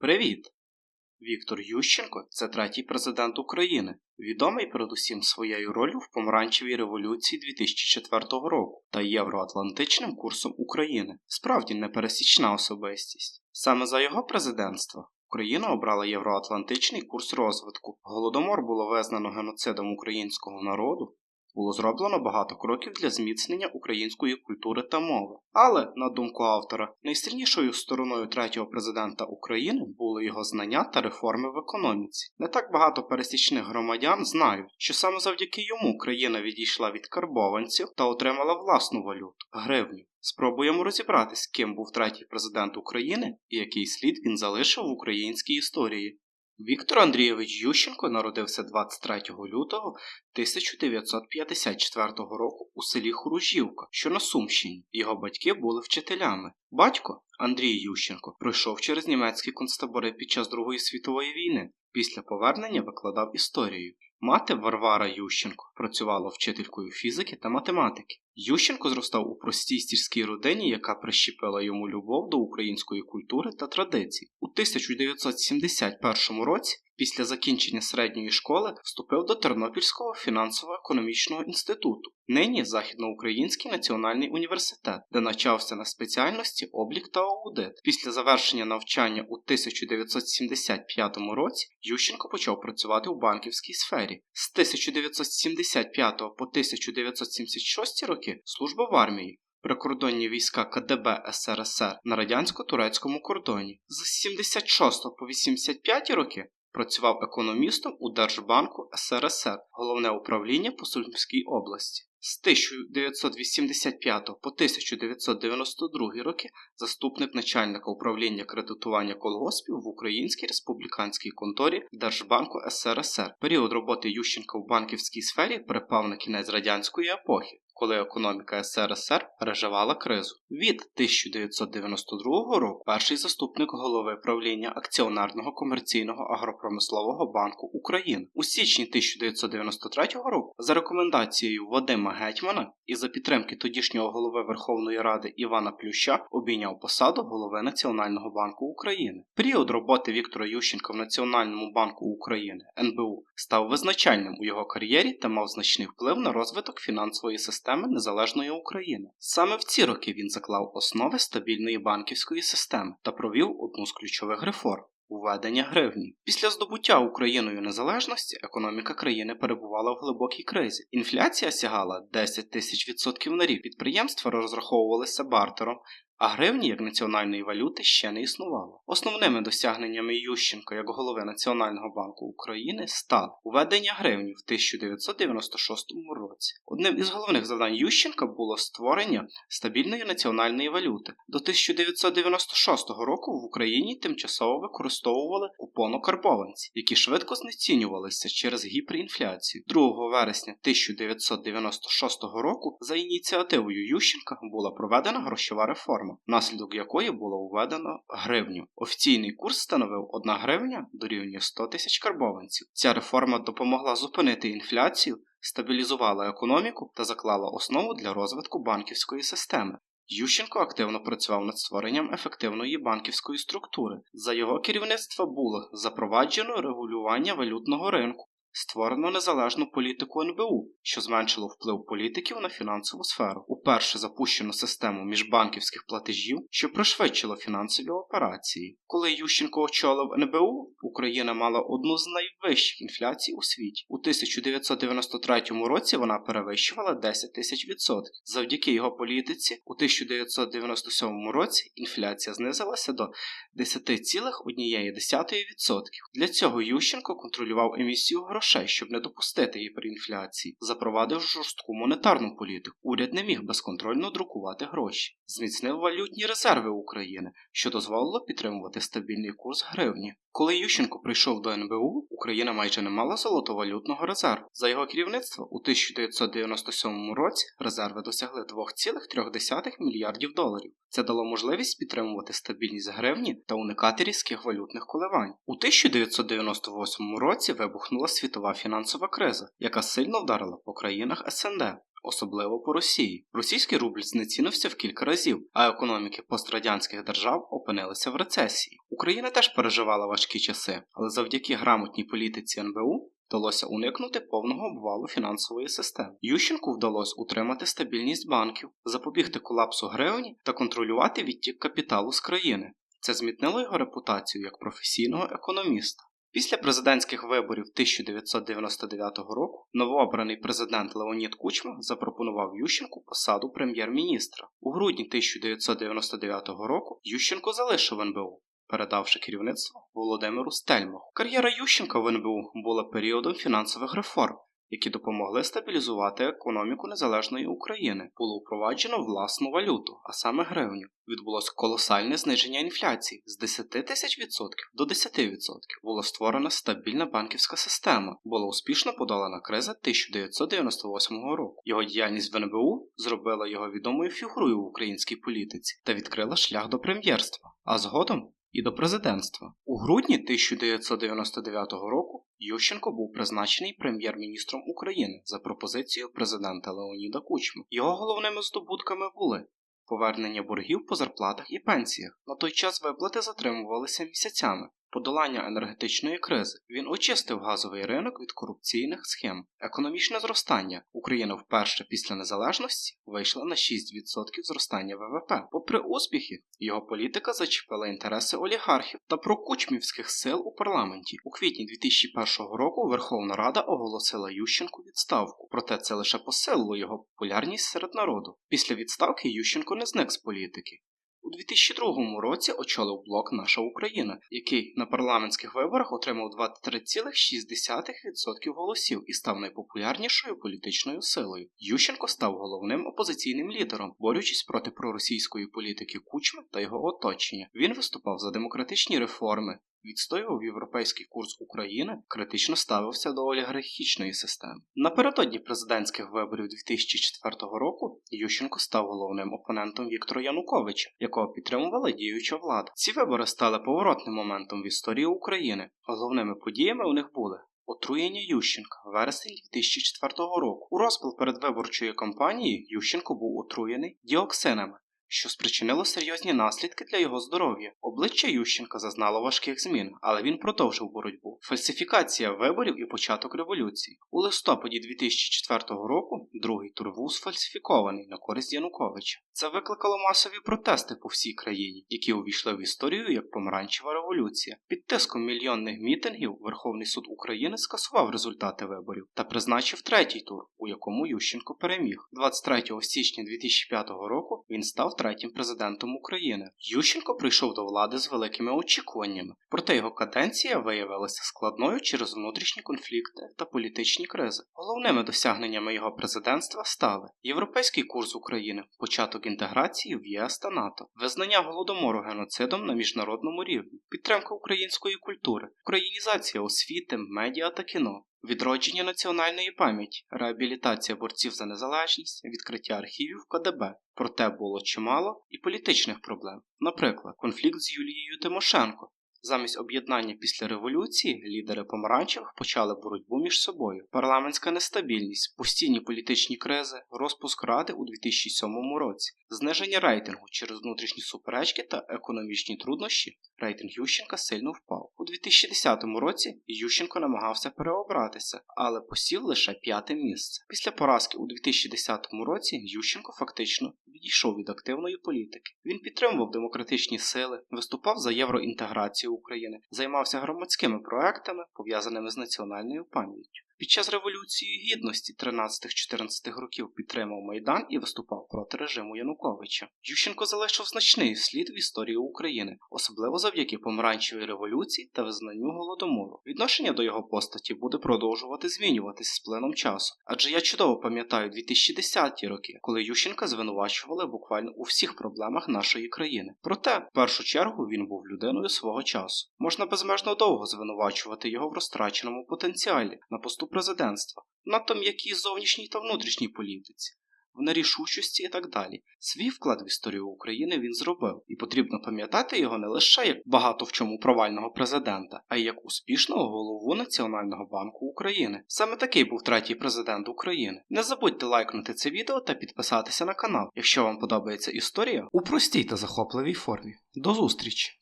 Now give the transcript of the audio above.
Привіт! Віктор Ющенко це третій президент України, відомий передусім своєю ролью в помаранчевій революції 2004 року та євроатлантичним курсом України. Справді непересічна особистість. Саме за його президентства Україна обрала євроатлантичний курс розвитку. Голодомор було визнано геноцидом українського народу. Було зроблено багато кроків для зміцнення української культури та мови. Але, на думку автора, найсильнішою стороною третього президента України були його знання та реформи в економіці. Не так багато пересічних громадян знають, що саме завдяки йому країна відійшла від карбованців та отримала власну валюту гривню. Спробуємо розібратись, ким був третій президент України і який слід він залишив в українській історії. Віктор Андрійович Ющенко народився 23 лютого 1954 року у селі Хуружівка, що на Сумщині. Його батьки були вчителями. Батько Андрій Ющенко пройшов через німецькі концтабори під час Другої світової війни. Після повернення викладав історію. Мати Варвара Ющенко працювала вчителькою фізики та математики. Ющенко зростав у простій сільській родині, яка прищепила йому любов до української культури та традицій. У 1971 році, після закінчення середньої школи, вступив до Тернопільського фінансово-економічного інституту, нині Західноукраїнський національний університет, де навчався на спеціальності облік та аудит. Після завершення навчання у 1975 році Ющенко почав працювати у банківській сфері. З 1975 по 1976 роки служба в армії. Прикордонні війська КДБ СРСР на радянсько-турецькому кордоні. З 76 по 85 роки працював економістом у Держбанку СРСР, головне управління по Сумській області. З 1985 по 1992 роки заступник начальника управління кредитування колгоспів в Українській республіканській конторі Держбанку СРСР. Період роботи Ющенка в банківській сфері припав на кінець радянської епохи. Коли економіка СРСР переживала кризу. Від 1992 року перший заступник голови правління акціонерного комерційного агропромислового банку України у січні 1993 року за рекомендацією Вадима Гетьмана і за підтримки тодішнього голови Верховної Ради Івана Плюща обійняв посаду голови Національного банку України. Період роботи Віктора Ющенка в Національному банку України НБУ став визначальним у його кар'єрі та мав значний вплив на розвиток фінансової системи незалежної України. Саме в ці роки він заклав основи стабільної банківської системи та провів одну з ключових реформ. Введення гривні. Після здобуття Україною незалежності економіка країни перебувала в глибокій кризі. Інфляція сягала 10 тисяч відсотків на рік. Підприємства розраховувалися бартером, а гривні як національної валюти ще не існувало. Основними досягненнями Ющенка як голови Національного банку України стало введення гривні в 1996 році. Одним із головних завдань Ющенка було створення стабільної національної валюти. До 1996 року в Україні тимчасово використовували купонокарбованці, які швидко знецінювалися через гіперінфляцію. 2 вересня 1996 року за ініціативою Ющенка була проведена грошова реформа, внаслідок якої було введено гривню. Офіційний курс становив 1 гривня дорівнює 100 тисяч карбованців. Ця реформа допомогла зупинити інфляцію, стабілізувала економіку та заклала основу для розвитку банківської системи. Ющенко активно працював над створенням ефективної банківської структури. За його керівництва було запроваджено регулювання валютного ринку, Створено незалежну політику НБУ, що зменшило вплив політиків на фінансову сферу. Уперше запущено систему міжбанківських платежів, що пришвидшило фінансові операції. Коли Ющенко очолив НБУ, Україна мала одну з найвищих інфляцій у світі. У 1993 році вона перевищувала 10 тисяч відсотків. Завдяки його політиці, у 1997 році інфляція знизилася до 10,1%. Для цього Ющенко контролював емісію грошей грошей, щоб не допустити гіперінфляції, запровадив жорстку монетарну політику. Уряд не міг безконтрольно друкувати гроші, зміцнив валютні резерви України, що дозволило підтримувати стабільний курс гривні. Коли Ющенко прийшов до НБУ, Україна майже не мала золотовалютного резерву. За його керівництво у 1997 році резерви досягли 2,3 мільярдів доларів. Це дало можливість підтримувати стабільність гривні та уникати різких валютних коливань. У 1998 році вибухнула світова фінансова криза, яка сильно вдарила по країнах СНД особливо по Росії. Російський рубль знецінився в кілька разів, а економіки пострадянських держав опинилися в рецесії. Україна теж переживала важкі часи, але завдяки грамотній політиці НБУ вдалося уникнути повного обвалу фінансової системи. Ющенку вдалося утримати стабільність банків, запобігти колапсу гривні та контролювати відтік капіталу з країни. Це змітнило його репутацію як професійного економіста. Після президентських виборів 1999 року новообраний президент Леонід Кучма запропонував Ющенку посаду прем'єр-міністра. У грудні 1999 року Ющенко залишив НБУ, передавши керівництво Володимиру Стельмаху. Кар'єра Ющенка в НБУ була періодом фінансових реформ, які допомогли стабілізувати економіку незалежної України. Було впроваджено власну валюту, а саме гривню. Відбулось колосальне зниження інфляції з 10 тисяч відсотків до 10 відсотків. Була створена стабільна банківська система. Була успішно подолана криза 1998 року. Його діяльність в НБУ зробила його відомою фігурою в українській політиці та відкрила шлях до прем'єрства, а згодом і до президентства. У грудні 1999 року Ющенко був призначений прем'єр-міністром України за пропозицією президента Леоніда Кучми. Його головними здобутками були повернення боргів по зарплатах і пенсіях. На той час виплати затримувалися місяцями. Подолання енергетичної кризи він очистив газовий ринок від корупційних схем, економічне зростання. Україна вперше після незалежності вийшла на 6% зростання ВВП. Попри успіхи, його політика зачепила інтереси олігархів та прокучмівських сил у парламенті. У квітні 2001 року Верховна Рада оголосила Ющенку відставку, проте це лише посилило його популярність серед народу. Після відставки Ющенко не зник з політики. У 2002 році очолив блок Наша Україна, який на парламентських виборах отримав 23,6% голосів і став найпопулярнішою політичною силою. Ющенко став головним опозиційним лідером, борючись проти проросійської політики Кучми та його оточення. Він виступав за демократичні реформи. Відстоював європейський курс України, критично ставився до олігархічної системи. Напередодні президентських виборів 2004 року Ющенко став головним опонентом Віктора Януковича, якого підтримувала діюча влада. Ці вибори стали поворотним моментом в історії України. Головними подіями у них були Отруєння Ющенка вересень 2004 року. У розпал передвиборчої кампанії Ющенко був отруєний діоксинами що спричинило серйозні наслідки для його здоров'я. Обличчя Ющенка зазнало важких змін, але він продовжив боротьбу. Фальсифікація виборів і початок революції. У листопаді 2004 року другий тур був сфальсифікований на користь Януковича. Це викликало масові протести по всій країні, які увійшли в історію як помаранчева революція. Під тиском мільйонних мітингів Верховний суд України скасував результати виборів та призначив третій тур, у якому Ющенко переміг. 23 січня 2005 року він став третім президентом України. Ющенко прийшов до влади з великими очікуваннями, проте його каденція виявилася складною через внутрішні конфлікти та політичні кризи. Головними досягненнями його президентства стали європейський курс України, початок інтеграції в ЄС та НАТО, визнання голодомору геноцидом на міжнародному рівні, підтримка української культури, українізація освіти, медіа та кіно. Відродження національної пам'яті, реабілітація борців за незалежність, відкриття архівів КДБ. Проте було чимало і політичних проблем. Наприклад, конфлікт з Юлією Тимошенко. Замість об'єднання після революції лідери помаранчевих почали боротьбу між собою. Парламентська нестабільність, постійні політичні кризи, розпуск ради у 2007 році, зниження рейтингу через внутрішні суперечки та економічні труднощі. Рейтинг Ющенка сильно впав. У 2010 році Ющенко намагався переобратися, але посів лише п'яте місце. Після поразки у 2010 році Ющенко фактично відійшов від активної політики. Він підтримував демократичні сили, виступав за євроінтеграцію України, займався громадськими проектами, пов'язаними з національною пам'яттю. Під час Революції Гідності 13-14 років підтримав Майдан і виступав проти режиму Януковича. Ющенко залишив значний слід в історії України, особливо завдяки помаранчевій революції та визнанню голодомору. Відношення до його постаті буде продовжувати змінюватись з плином часу, адже я чудово пам'ятаю 2010-ті роки, коли Ющенка звинувачували буквально у всіх проблемах нашої країни. Проте, в першу чергу, він був людиною свого часу. Можна безмежно довго звинувачувати його в розтраченому потенціалі на поступ президентства, надто м'якій зовнішній та внутрішній політиці, в нерішучості і так далі. Свій вклад в історію України він зробив, і потрібно пам'ятати його не лише як багато в чому провального президента, а й як успішного голову Національного банку України. Саме такий був третій президент України. Не забудьте лайкнути це відео та підписатися на канал, якщо вам подобається історія у простій та захопливій формі. До зустрічі!